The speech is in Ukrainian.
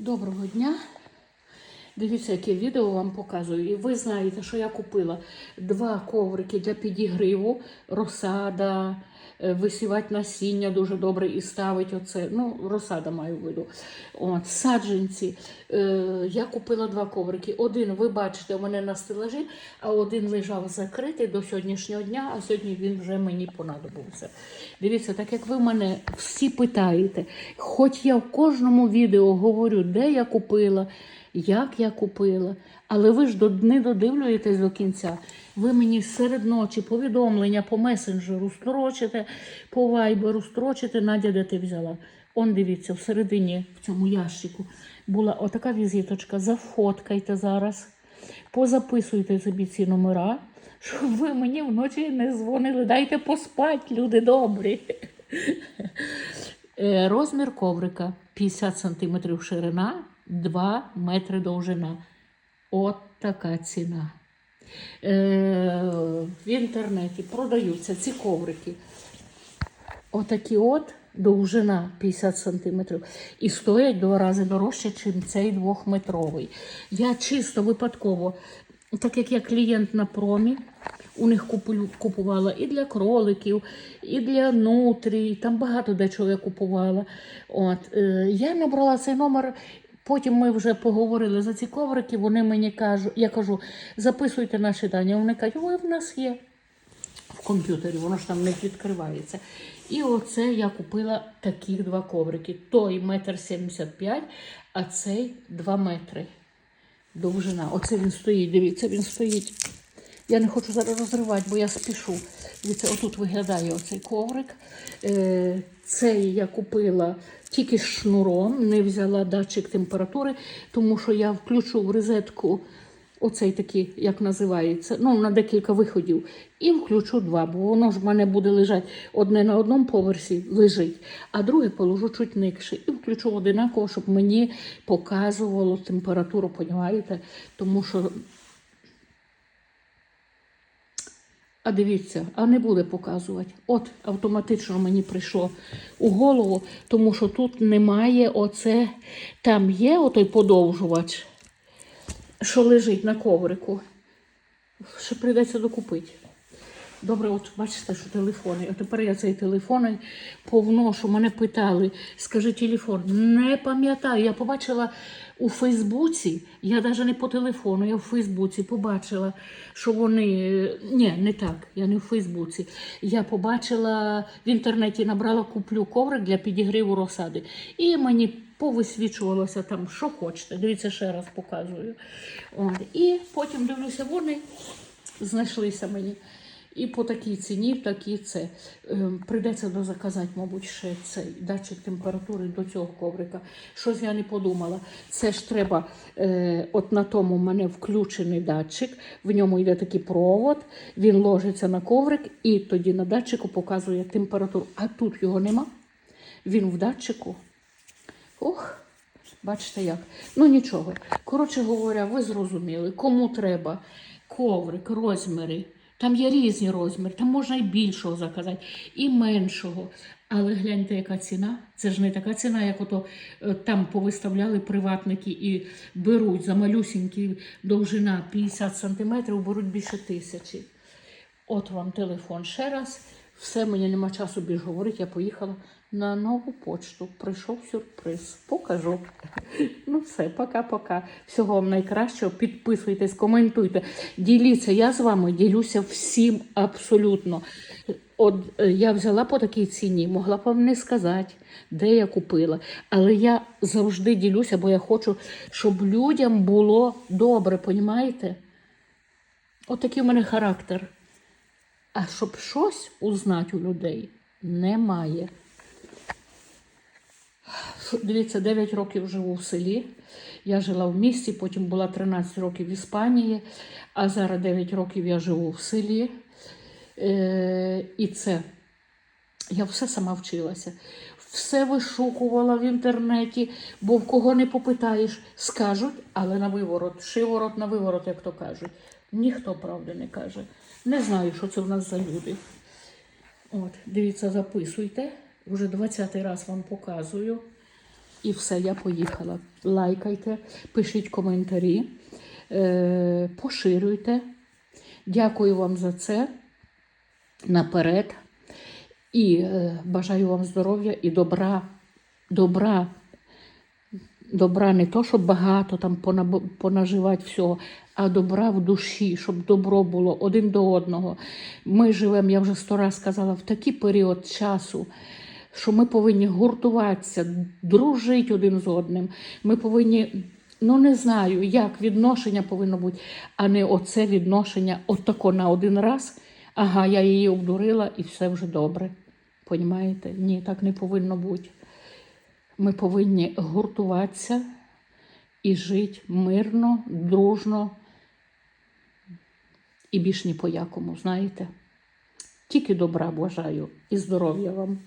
Доброго дня. Дивіться, яке відео вам показую. І ви знаєте, що я купила два коврики для підігріву, розсада, висівати насіння дуже добре і ставить оце. Ну, розсада маю в виду. От, саджанці. Е, я купила два коврики. Один, ви бачите, у мене на стелажі, а один лежав закритий до сьогоднішнього дня, а сьогодні він вже мені понадобився. Дивіться, так як ви мене всі питаєте, хоч я в кожному відео говорю, де я купила, як я купила, але ви ж не додивлюєтесь до кінця. Ви мені серед ночі повідомлення по месенджеру строчите, по вайберу строчите, Надя, де ти взяла. Он дивіться, всередині в цьому ящику була отака візиточка. Зафоткайте зараз, позаписуйте собі ці номера, щоб ви мені вночі не дзвонили. Дайте поспать, люди добрі. Е, Розмір коврика 50 см ширина, 2 метри довжина. От така ціна. Е, в інтернеті продаються ці коврики. Отакі от довжина 50 см. І стоять два рази дорожче, ніж цей двохметровий. Я чисто випадково, так як я клієнт на промі, у них купувала і для кроликів, і для нутрій, там багато дечого я купувала. От, е, я набрала цей номер. Потім ми вже поговорили за ці коврики. Вони мені кажуть, я кажу, записуйте наші дані. Вони кажуть, ой, в нас є в комп'ютері, воно ж там не відкривається. І оце я купила таких два коврики. Той метр сімдесят п'ять, а цей два метри. Довжина. Оце він стоїть. Дивіться, він стоїть. Я не хочу зараз розривати, бо я спішу. Дивіться, отут виглядає оцей коврик. Е, цей я купила тільки з шнуром, не взяла датчик температури, тому що я включу в розетку оцей такий, як називається, ну на декілька виходів, і включу два, бо воно ж в мене буде лежати одне на одному поверсі лежить, а друге положу чуть нижче. І включу одинаково, щоб мені показувало температуру, понімаєте? Тому що А дивіться, а не буде показувати. От автоматично мені прийшло у голову, тому що тут немає оце. Там є отой подовжувач, що лежить на коврику. Ще прийдеться докупити. Добре, от бачите, що телефони. А тепер я цей телефон повношу. Мене питали, скажи телефон. Не пам'ятаю. Я побачила у Фейсбуці, я навіть не по телефону, я в Фейсбуці побачила, що вони. Ні, не так, я не в Фейсбуці. Я побачила в інтернеті, набрала куплю коврик для підігріву розсади. І мені повисвічувалося там, що хочете. Дивіться, ще раз показую. От. І потім дивлюся, вони знайшлися мені. І по такій ціні, так і це. Е, Прийдеться дозаказати, мабуть, ще цей датчик температури до цього коврика. Щось я не подумала. Це ж треба, е, от на тому в мене включений датчик, в ньому йде такий провод, він ложиться на коврик і тоді на датчику показує температуру. А тут його нема. Він в датчику. Ох, бачите як. Ну нічого. Коротше говоря, ви зрозуміли, кому треба коврик, розміри. Там є різні розміри, там можна і більшого заказати, і меншого. Але гляньте, яка ціна. Це ж не така ціна, як ото е, там повиставляли приватники і беруть за малюсінькі довжина 50 сантиметрів, беруть більше тисячі. От вам телефон ще раз. Все, мені нема часу більш говорити. Я поїхала на нову почту. Прийшов сюрприз. Покажу. Ну все, пока-пока. Всього вам найкращого. Підписуйтесь, коментуйте, діліться. Я з вами ділюся всім абсолютно. От е, я взяла по такій ціні, могла б вам не сказати, де я купила. Але я завжди ділюся, бо я хочу, щоб людям було добре, понімаєте? От такий у мене характер. А щоб щось узнати у людей немає. Дивіться, 9 років живу в селі. Я жила в місті, потім була 13 років в Іспанії, а зараз 9 років я живу в селі. Е, і це я все сама вчилася. Все вишукувала в інтернеті, бо в кого не попитаєш, скажуть, але на виворот, шиворот на виворот, як то кажуть. Ніхто правди не каже. Не знаю, що це в нас за люди. От, дивіться, записуйте. Вже 20-й раз вам показую. І все, я поїхала. Лайкайте, пишіть коментарі, е, поширюйте. Дякую вам за це наперед. І е, бажаю вам здоров'я і добра. Добра. Добра не то, щоб багато там понаживати всього, а добра в душі, щоб добро було один до одного. Ми живемо, я вже сто раз сказала, в такий період часу, що ми повинні гуртуватися, дружити один з одним. Ми повинні, ну не знаю, як відношення повинно бути, а не оце відношення отако на один раз. Ага, я її обдурила і все вже добре. Понімаєте? Ні, так не повинно бути. Ми повинні гуртуватися і жити мирно, дружно і більш ні по якому, знаєте. Тільки добра бажаю і здоров'я вам.